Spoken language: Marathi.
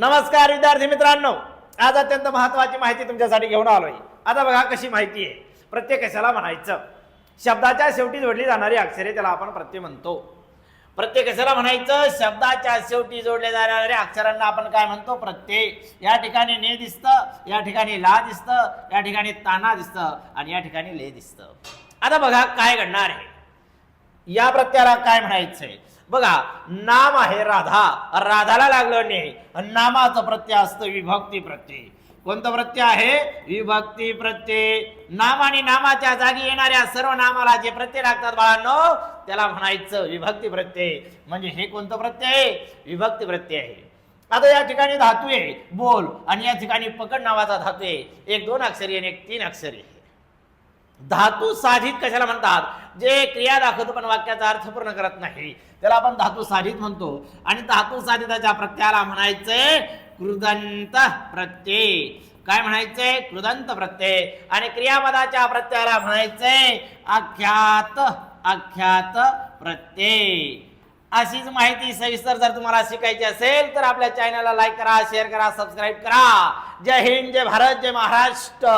नमस्कार विद्यार्थी मित्रांनो. आज अत्यंत महत्वाची माहिती तुमच्यासाठी घेऊन आलोय. आता बघा कशी माहिती आहे. प्रत्येक कशाला म्हणायचं? शब्दाच्या शेवटी जोडली जाणारी अक्षरे त्याला आपण प्रत्यय म्हणतो. प्रत्येक कशाला म्हणायचं? शब्दाच्या शेवटी जोडले जाणाऱ्या अक्षरांना आपण काय म्हणतो? प्रत्यय. या ठिकाणी ने दिसतं या ठिकाणी ला दिसतं या ठिकाणी ताना दिसतं आणि या ठिकाणी ले दिसतं. आता बघा काय घडणार आहे. या प्रत्याला काय म्हणायचंय? बघा नाम आहे राधा. राधाला लागलं ने. नामाचं प्रत्यय असतं विभक्ती प्रत्यय. कोणतं प्रत्यय आहे? विभक्ती प्रत्यय. नाम आणि नामाच्या जागी येणाऱ्या सर्व नामाला जे प्रत्यय लागतात बाळांनो त्याला म्हणायचं विभक्ती प्रत्यय. म्हणजे हे कोणतं प्रत्यय? आहे? विभक्ती प्रत्यय आहे. आता या ठिकाणी धातू आहे. बोल. आणि या ठिकाणी पकड नावाचा धातू आहे. एक दोन अक्षरी आणि एक तीन अक्षरी. धातू साधित कशाला म्हणतात? जे क्रिया दाखवतो पण वाक्याचा अर्थ पूर्ण करत नाही. त्याला आपण धातू साधित म्हणतो. आणि धातू साधिताच्या प्रत्ययाला म्हणायचे कृदंत प्रत्यय. काय म्हणायचे? कृदंत प्रत्यय. आणि क्रियापदाच्या प्रत्ययाला म्हणायचे आख्यात आख्यात प्रत्यय. अशीच माहिती सविस्तर जर तुम्हाला शिकायची असेल तर आपल्या चॅनलला लाईक करा शेअर करा सबस्क्राईब करा. जय हिंद जय भारत जय महाराष्ट्र.